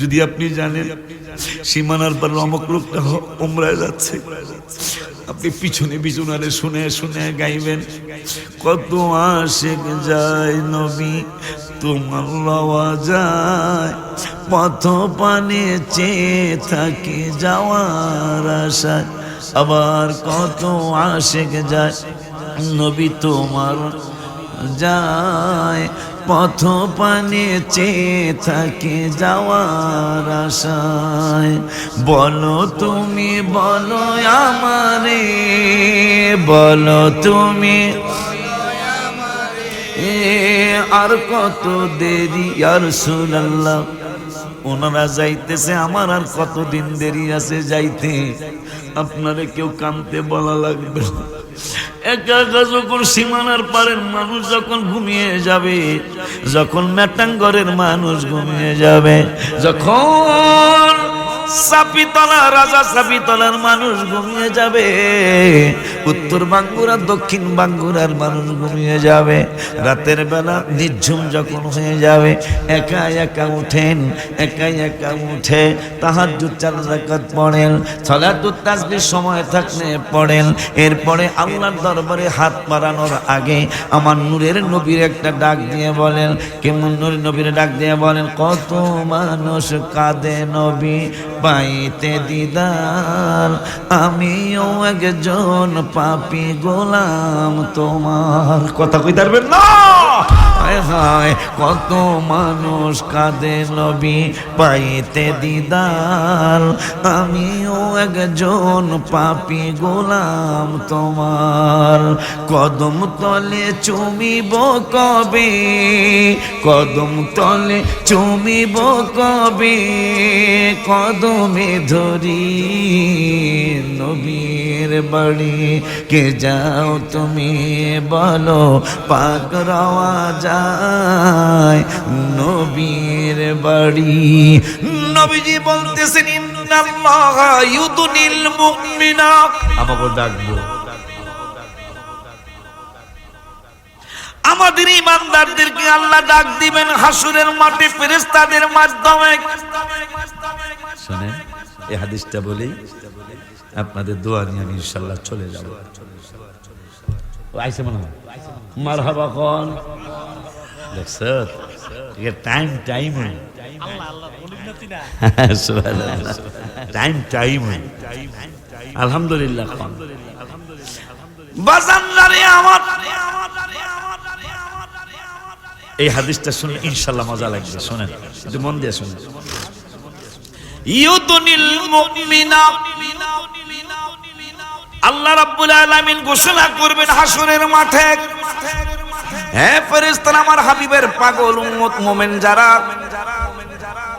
যদি আপনি জানেন, সীমানার পর অমক লোকটা উমরায় যাচ্ছে। আপনি পিছনে পিছনারে শুনে শুনে গাইবেন, কত আশেক যায় নবী, তোমার লওয়া যায়। পথ পানে চেয়ে থাকে যাওয়ার আশায়, আবার কত আশেক যায় নবী তোমার যায়। পথ পানে চেয়ে থাকে যাওয়ার আশায়। বলো তুমি, বলো আমারে, বলো তুমি। এ আর কত দেরি আর সুলাল্লাহ ওনারা যাইতেছে, আমার আর কতদিন দেরি আছে যাইতে? আপনারে কেউ কানতে বলা লাগবে একা যখন সীমানার পারের মানুষ যখন ঘুমিয়ে যাবে, যখন ম্যাটাঙ্গরের মানুষ ঘুমিয়ে যাবে, যখন সাপিতলা, রাজা সাপিতলার মানুষ ঘুমিয়ে যাবে। উত্তর বাঙ্গুরা, দক্ষিণ বাঙ্গুরার মানুষ ঘুমিয়ে যাবে। রাতের বেলা নির্ঝুম যখন হয়ে যাবে একা একা উঠেন একা একা উঠে তাহার চার রাকাত পড়েন ছলাতুর তাসবির সময় থাকলে পড়েন। এরপরে আল্লাহর দরবারে হাত মারানোর আগে আমার নূরের নবীর একটা ডাক দিয়ে বলেন, কেমন নূরের নবীর ডাক দিয়ে বলেন, কত মানুষ কাঁদে নবী পাইতে দিদার আমিও একজন পাপি গোলাম তোমার। কথা কই পারবেন না? হায় হায় কত মানুষ কাঁদে নবী পাইতে দিদার। আমিও একজন পাপি গোলাম তোমার। কদম তলে চুমিব কবে? কদম তলে চুমিব কবে? কদমে ধরি নবীর বাড়ি। কে যাও তুমি বলো, পাক রওয়া যায়। নবীর বাড়ি। নবীজি বলতেছেন, ইন্নাল্লাহ ইউদুনিল মুমিনা। আমাকে ডাকবো আমাদের ইমানদারদেরকে আল্লাহ ডাক দিবেন হাসুরের মাঠে ফেরেস্তাদের মাধ্যমে। শোনেন, এই হাদিসটা বলি আপনাদের দোয়া নিয়ে আমি ইনশাল্লাহ চলে যাব। আইসে মনে হয়। মার হাবা কন। দেখছ টাইম টাইম টাইম টাইম আলহামদুলিল্লাহ আমার এই হাদিসটা শুনলে ইনশাল্লাহ মজা লাগবে শোনেন একটু মন দিয়ে শোনেন। ইউদুনিল মুমিনা। আল্লাহ রাব্বুল আলামিন ঘোষণা করবেন হাসরের মাঠে। হ্যাঁ ফেরেস্তান আমার হাবিবের পাগল উম্মত মোমেন যারা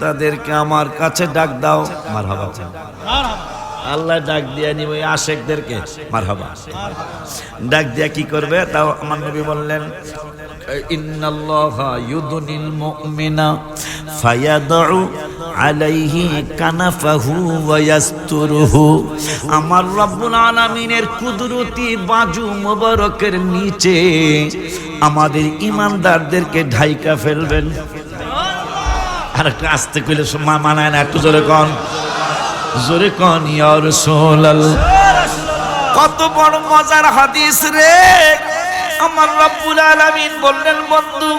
তাদেরকে আমার কাছে ডাক দাও। মারহাবা। আল্লাহ ডাক দিয়া নিব এই আশেকদেরকে। মারহাবা। ডাক দিয়া কি করবে? তাও আমার নবী বললেন, ইন্নাল্লাহা ইউদুনিল মুমিনা ফায়াদউ আলাইহি কানাফাহু ওয়া ইয়াসতুরুহু। আমার রব্বুল আলামিনের কুদরতি বাজু মোবারকের নিচে আমাদের ইমানদারদেরকে ঢাইকা ফেলবেন। আর একটু আস্তে কইলে মানায় না, একটু জোরে কন। জোরে কন, ইয়া রাসূলুল্লাহ। কত বড় মজার হাদিস রে। আমার রব্বুল আলামিন বললেন, বন্ধু,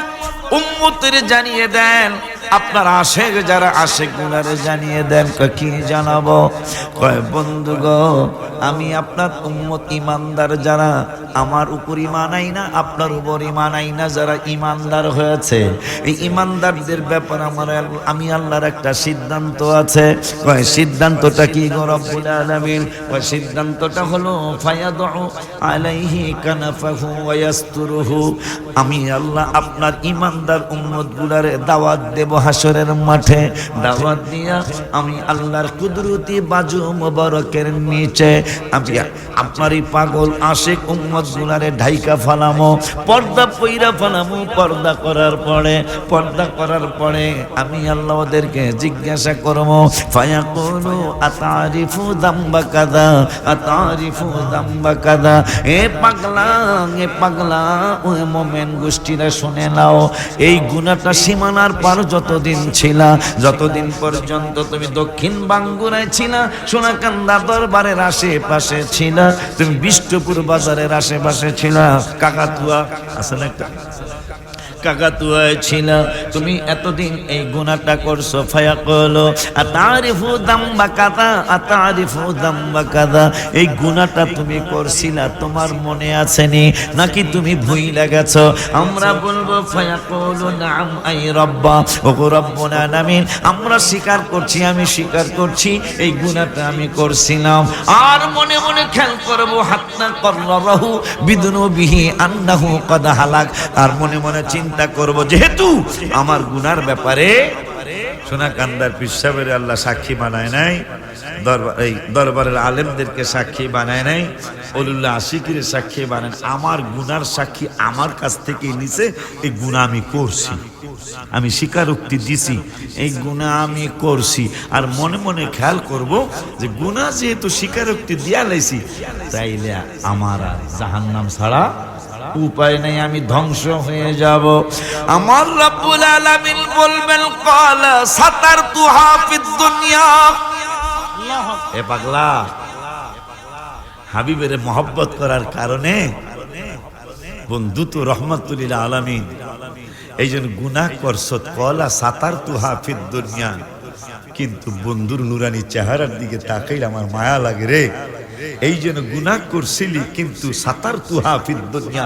উম্মতের জানিয়ে দেন আপনার আশেক যারা আশেক গুলারে জানিয়ে দেন কি জানাব? কয়, বন্ধু গো, আমি আপনার উম্মত ইমানদার যারা, আমার উপর ইমানাই না, আপনার উপর ইমানাই না, যারা ইমানদার হয়েছে। এই ইমানদারদের ব্যাপার আমার আমি আল্লাহর একটা সিদ্ধান্ত আছে। কয়, সিদ্ধান্তটা কি গো রব্বুল আলামিন? কয়, সিদ্ধান্তটা হলো ফায়াদু আলাইহি কানাফাহু ওয়া আমি আল্লাহ আপনার ইমানদার উম্মত গুলারে দাওয়াত দেব। হাসরের মাঠে দাওয়াত দিয়া আমি আল্লাহর কুদরতি বাজু মোবারকের নিচে আমি আপনার এই পাগল আশেক উম্মত গুলারে ঢাইকা ফালামো পর্দা পইরা ফালামো পর্দা করার পরে পর্দা করার পরে আমি আল্লাহ ওদেরকে জিজ্ঞাসা করব ফায়া করু আতারিফু দাম্বা কাদা আতারিফু দাম্বা কাদা এ পাগলা এ পাগলা ওই মোমেন গোষ্ঠীরা শুনে নাও এই গুণাটা সীমানার পার যত কতদিন ছিলা, যতদিন পর্যন্ত তুমি দক্ষিণ বাঙ্গুরায় ছিলা, সোনাকান্দা দরবারের আশেপাশে ছিলা, তুমি বিষ্ণুপুর বাজারের আশেপাশে ছিলা, কাকাতুয়া, আসলে একটা কাকাতুয়ায় ছিল তুমি এতদিন এই গুনাহটা করছ ফায়া কলো আতারিফু দাম্বা কাদা, আতারিফু দাম্বা কাদা, এই গুনাহটা তুমি করছিলা, তোমার মনে আছেনি, নাকি তুমি ভুইলা গেছো? আমরা বলব ফায়া কলো নাম, আই রব্বা ও রব্বুনা নামিন আমরা স্বীকার করছি, আমি স্বীকার করছি, এই গুনাহটা আমি করছিলাম। আর মনে মনে খেয়াল করব হাত হাত্তা কররাহু বিদুনু বিহি আন্নাহু কদ হালাক, আর মনে মনে চিন্তা করব। যেহেতু আমার গুনার ব্যাপারে সোনা কান্দার পিসাবের আল্লাহ সাক্ষী বানায় নাই, দরবার এই দরবারের আলেমদেরকে সাক্ষী বানায় নাই অলিল্লাহ আশিকির সাক্ষী বানায় আমার গুনার সাক্ষী আমার কাছ থেকে নিছে, এই গুণা আমি করছি। আমি স্বীকারোক্তি দিছি, এই গুণা আমি করছি। আর মনে মনে খেয়াল করব যে গুণা যেহেতু স্বীকারোক্তি দিয়া লাইছি, তাইলে আমার আর জাহান্নাম ছাড়া উপায় নাই, আমি ধ্বংস হয়ে যাব। আমার রব্বুল আলামিন বলবেন ক্বালা সাতারতুহা ফিদ দুনিয়া। এ পাগলা, হাবিবের মহব্বত করার কারণে বন্ধু তো রহমতুল্লিল আলামিন। এই জন্য গুনাহ করছত কলা সাতার তু হাফিদ দুনিয়া। কিন্তু বন্ধুর নুরানি চেহারার দিকে তাকাইলে আমার মায়া লাগে রে। এই জন্য গুনাহ করছিলি, কিন্তু সাতার তুহা দুনিয়া।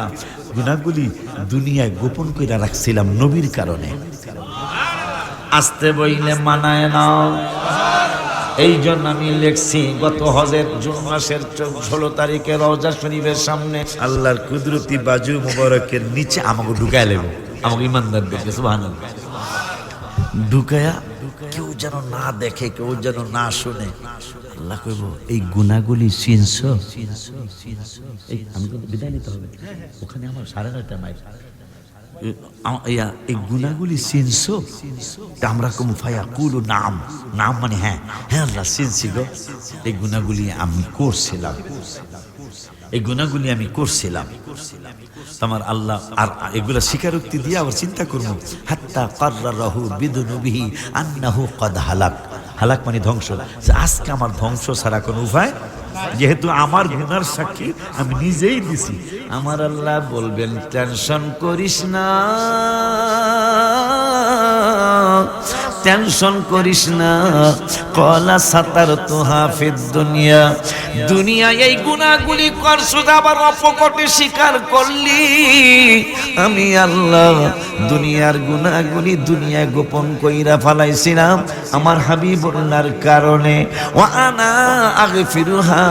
গুনাহগুলি দুনিয়ায় গোপন করে রাখছিলাম নবীর কারণে। আসতে বইলে মানায় না এই জন্য আমি লিখছি, গত হজের জুন মাসের ষোলো তারিখে রওজা শরীফের সামনে আল্লাহর কুদরতি বাজু মুবারকের নিচে আমাকে ঢুকায় লেব। আমাকে ইমানদারদেরকে সুবহান ঢুকায়া কেউ যেন না দেখে, কেউ যেন না শুনে। আল্লাহ কইব, এই গুণাগুলি চিনছ? এই, আমি কিন্তু বিদায় নিতে হবে। ওখানে আমার সাড়ে নয়টা মাইল এই গুণাগুলি চিনছো? আমরা কম ফায়া কুলু নাম। নাম মানে হ্যাঁ। হ্যাঁ আল্লাহ চিনছি গো। এই গুণাগুলি আমি করছিলাম। এই গুণাগুলি আমি করছিলাম। তোমার আল্লাহ, আর এগুলা স্বীকারোক্তি দিয়ে আবার চিন্তা করব। হাত্তা কার্রাহু বিদুনুবিহি আন্নাহু কদ হালাক। হালাক মানে ধ্বংস। আজকে আমার ধ্বংস ছাড়া কোনো উপায়? যেহেতু আমার গুনার সাক্ষী আমি নিজেই দিছি। আমার আল্লাহ বলবেন, টেনশন করিস না। টেনশন করিস না। কলা সাতার তো হাফিদ দুনিয়া। দুনিয়া এই গুণাগুলি করছ আবার অপকটে স্বীকার করলি। আমি আল্লাহ, দুনিয়ার গুণাগুলি দুনিয়া গোপন কইরা ফালাইছিলাম আমার হাবিবুল্লাহর কারণে। ও আনা আগে ফিরুহা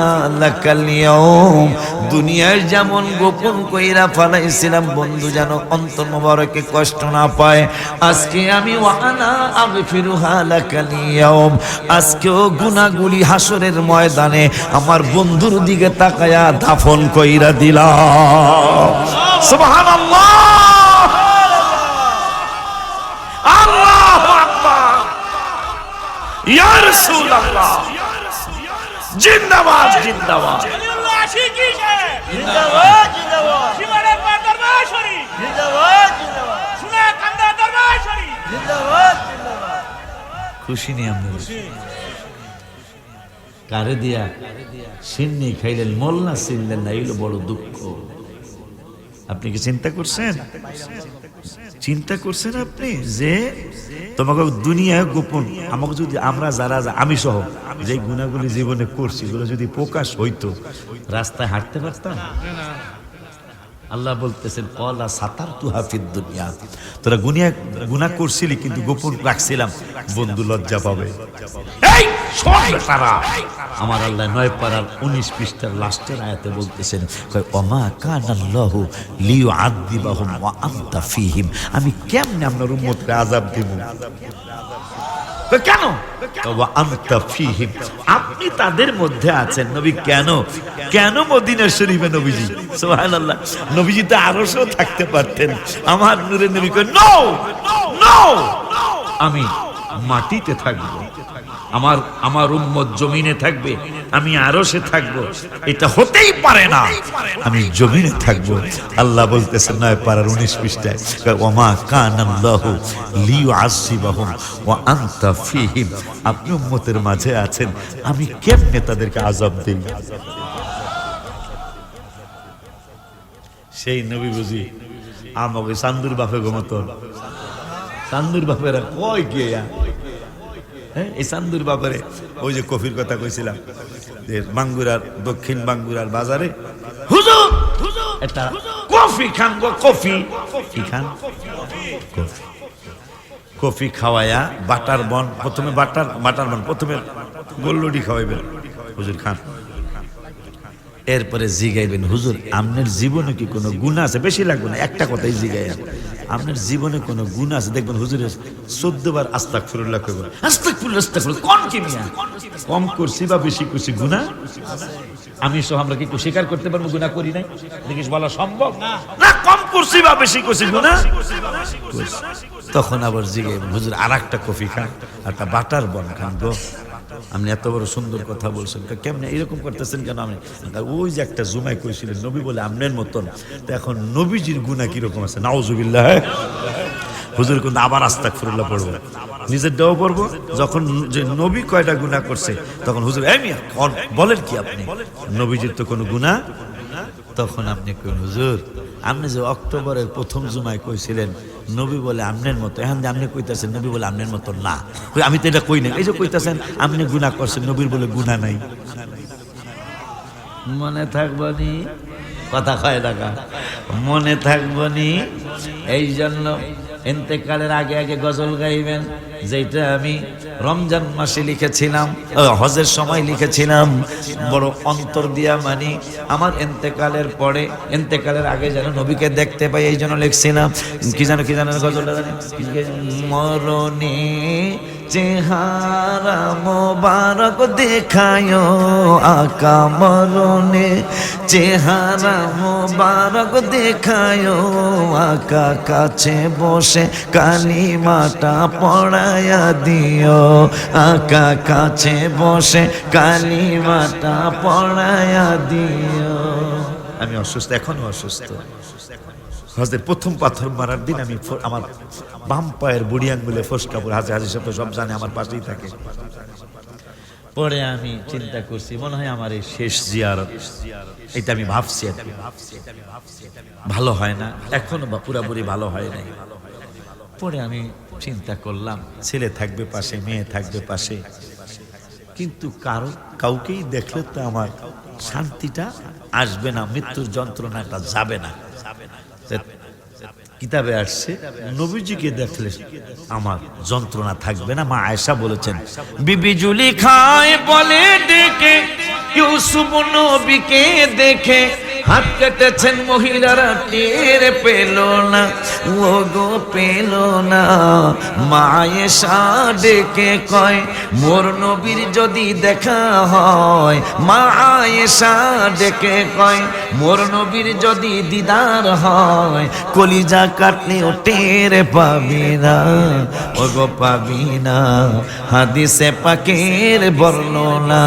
লাকালিয়াম দুনিয়ার যেমন গোপন কইরা ফালাইছিলাম, বন্ধু যেন অন্তর মোবারকে কষ্ট না পায়। আজকে আমি ওয়ানা আগে ফিরুহা লাকালিয়াম আজকেও গুনাগুলি হাসরের ময়দানে আমার বন্ধুর দিকে তাকায়া দাফন কইরা দিলাম। জিন্দাবাদ জিন্দাবাদ! আশিকি সাহেব জিন্দাবাদ জিন্দাবাদ। সীমানের পর দরবার শরীফ জিন্দাবাদ জিন্দাবাদ। সোনা কান্দা দরবার শরীফ জিন্দাবাদ জিন্দাবাদ। খুশি নেই আমরা কারে দিয়া? সিন্নি খাইলেন মোল্লা সিনলেন না এগুলো বড় দুঃখ। আপনি কি চিন্তা করছেন? চিন্তা করছেন আপনি যে তোমাকে দুনিয়া গোপন, আমাকে যদি আমরা যারা আমি সহ যে গুণাগুলি জীবনে করছি, এগুলো যদি প্রকাশ হইতো, রাস্তায় হাঁটতে পারতাম? আল্লাহ বলতেছেন কলা সাতার তু হাফিদ দুনিয়া। তোরা গুনিয়া গুনাহ করছিলি কিন্তু গোপন রাখছিলাম বন্ধু লজ্জা পাবে। আমার আল্লাহ নয় পাড়ার উনিশ পৃষ্ঠার লাস্টের আয়াতে বলতেছেন ওমা কান আল্লাহ লিউ আদিবাহুম ওয়া আনতা ফিহিম। আমি কেমনে আপনার উম্মতকে আযাব দিব কেন? আপনি তাদের মধ্যে আছেন। নবী কেন? কেন মদিনা শরীফে নবীজি? সুবহানাল্লাহ। নবীজি তো আরও থাকতে পারতেন। আমার নূরে নবী নো নো আমি মাটিতে থাকব। আমার আমার উম্মত জমিনে থাকবে। আমি আরও সে থাকব। এটা হতেই পারে না। আমি জমিনে থাকব। আল্লাহ বলতেছেন নয় পারার উনিশ পৃষ্ঠায়, ওমা কান আল্লাহ লিউ আসিবাহুম ও আন্তা ফিহিম। আপনি উম্মতের মাঝে আছেন। আমি কেমনে তাদেরকে আজাব দিই সেই নবী বুঝি আমাকে সান্দুর বাপে গমতন সান্দুর বাপেরা কয় কে হ্যাঁ এই সান্দুর বাপেরে ওই যে কফির কথা কইছিলাম যে বাঙ্গুরার দক্ষিণ বাঙ্গুরার বাজারে। হুজুর! এটা কফি খান গো কফি। কি খান? কফি। কফি খাওয়ায়া বাটার বন প্রথমে বাটার বাটার বন প্রথমে গোল্লডি খাওয়াইবেন। হুজুর খান। এরপরে জিগাইবেন হুজুর আপনার জীবনে কি কোনো গুণা আছে? বেশি লাগবে না একটা কথাই জিগাই আপনার জীবনে কোনো গুণ আছে? দেখবেন হুজুরের চোদ্দ বার আস্তাক ফিরুল্লাহ করবেন আস্তাক ফিরুল্লাহ আস্তাক ফিরুল্লাহ কোন কি কম করছি বা বেশি করছি? গুণা আমি সহ আমরা কি স্বীকার করতে পারব? গুণা করি নাই? দেখিস বলা সম্ভব? না। না কম করছি বা বেশি করছি? গুণা তখন আবার জিগে হুজুর আর একটা কফি খান একটা বাটার বন খান গো। আপনি এত বড় সুন্দর কথা বলছেন। কেমনে এরকম করতেছেন কেন আপনি? ওই যে একটা জুমাই করেছিলেন নবী বলে আমনের মতন। তো এখন নবীজির গুণা কীরকম আছে? নাওজুবিল্লাহ হুজুর কিন্তু আবার আস্তাক ফিরুল্লাহ পড়ব। নিজের দেওয়া পড়ব? যখন যে নবী কয়টা গুণা করছে, তখন হুজুর বলেন কি আপনি? নবীজির তো কোনো গুণা তখন আপনি হুজুর আপনি যে অক্টোবরের প্রথম জুমায় কইছিলেন, নবী বলে আমনের মতো। এখন আপনি কইতাছেন, নবী বলে আমনের মতো না। আমি তো এটা কই না এই যে কইতাছেন আপনি গুনাহ করছেন, নবীর বলে গুনাহ নাই। মনে থাকবনি কথা কয় টাকা মনে থাকবনি এই জন্য এতেকালের আগে আগে গজল গাইবেন। যেটা আমি রমজান মাসে লিখেছিলাম হজের সময় লিখেছিলাম, বড় অন্তর দিয়া মানি, আমার এন্তেকালের পরে, এন্তেকালের আগে যেন নবীকে দেখতে পাই, এই জন্য লিখছিলাম। কি জানো কি জানো গজলটা জানি? মরণে চেহারা মোবারক দেখায় আকা মরণে। চেহারা মোবারক দেখায় আকা কাছে বসে কালিমাটা পড়ায়া দিও আকা কাছে বসে কালিমাটা পড়ায়া দিও আমি অসুস্থ, এখনও অসুস্থ। হজের প্রথম পাথর মারার দিন আমি আমার বাম পায়ের বুড়ি আঙ্গুলে ফসকা পড়ে হাজে হাজির সাহেব সব জানে, আমার পাশেই থাকে। পরে আমি চিন্তা করছি, মনে হয় আমার এই শেষ জিয়ারত। এটা আমি ভাবছি। ভালো হয় না, এখনও পুরাপুরি ভালো হয় নাই। পরে আমি চিন্তা করলাম, ছেলে থাকবে পাশে, মেয়ে থাকবে পাশে। কিন্তু কারও, কাউকেই দেখলে তো আমার শান্তিটা আসবে না, মৃত্যুর যন্ত্রণাটা যাবে না। কিতাবে আসছে, নবীজিকে দেখলে আমার যন্ত্রণা থাকবে না। মা আয়সা বলেছেন, বিবি জুলি খায় বলে ডেকে, ইউসুফ নবীকে দেখে হাত কেটেছেন মহিলারা, টের পেল না। ও গো পেল না। মায়েশা ডেকে কয়, মোর নবীর যদি দেখা হয় মা আয়েশা ডেকে কয়, মোর নবীর যদি দিদার হয়, কলিজা কাটলেও টের পাবি না। ও গো পাবি না। হাদিসে পাকের বর্ণনা,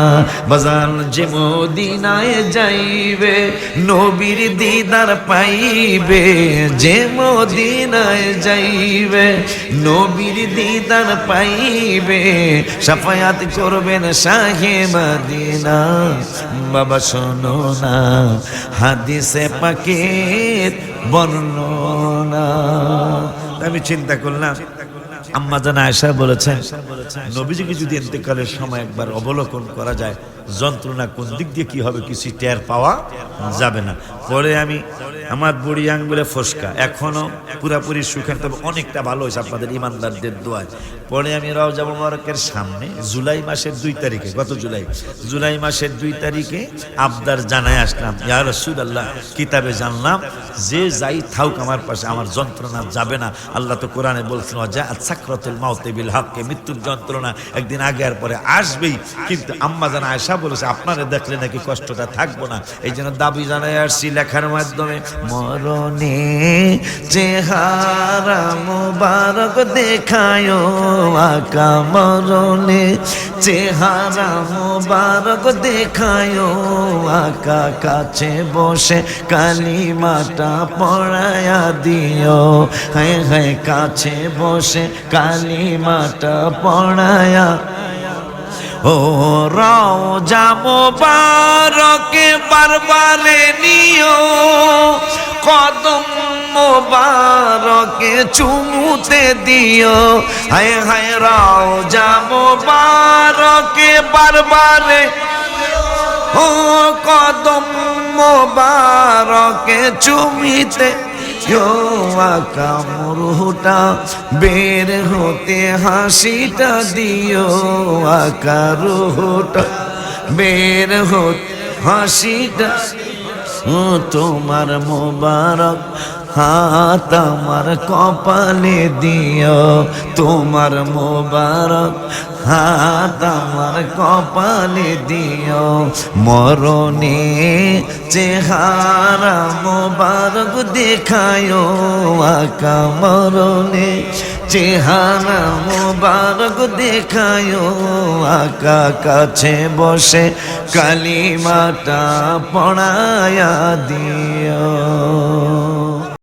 বাজান যে মদিনায় যাইবে নবীর দিদার পাইবে, যে মদিনায় যাইবে। নবীর দিদার পাইবে, সাফায়াত করবেন শাহে মদিনা। বাবা, শোনো না, হাদিসে পাকের বর্ণনা। আমি চিন্তা করলাম আম্মা জানা আয়সা বলেছেন, নবীজিকে যদি এতেকালের সময় একবার অবলোকন করা যায়, যন্ত্রণা কোন দিক দিয়ে কি হবে কিছু টের পাওয়া যাবে না। পরে আমি আমার বুড়ি আঙ্গুলে ফসকা। এখনও পুরাপুরি সুখের, তবে অনেকটা ভালো হয়েছে আপনাদের ইমানদারদের দোয়ায়। পরে আমি রওজা মোবারকের সামনে জুলাই মাসের দুই তারিখে, গত জুলাই জুলাই মাসের দুই তারিখে আবদার জানায় আসলাম, ইয়া আল্লাহ কিতাবে জানলাম যে যাই থাউক আমার পাশে, আমার যন্ত্রণা যাবে না। আল্লাহ তো কোরআনে বলছেন যা সাকরাতুল মাউতে বিল হককে মৃত্যুর যন্ত্রণা একদিন আগে আর পরে আসবেই। কিন্তু আম্মা জানা আয়সা বলেছে, আপনারা দেখলে নাকি কষ্টটা থাকব না। এই জন্য দাবি জানাই আসছিলাম লেখার মাধ্যমে মরণে চেহারা মুবারক দেখায় আকা মরণে চেহারা মুবারক দেখায় আকা কাছে বসে কালিমাটা পড়ায়া দিও হ্যাঁ হ্যাঁ কাছে বসে কালিমাটা পড়ায়া ও রাও যাব বারকে বারবারে নিও। কদম মোবারকে চুমুতে দিও। হায় হায় রাও যাব বারকে বারবারে ও কদম মোবারকে চুমিতে আকা মরুটা বের হতে হাসিটা দিও আকা রুহটা বের হতে হাসিটা তোমার মোবারক হাত আমার কপালে দিও তোমার মোবারক। হাত আমার কপালে দিও মরণে চেহারা মোবারক দেখায় আকা মরণে চেহারা মোবারক দেখায় আকা কাছে বসে কালিমাটা পড়ায়া দিও।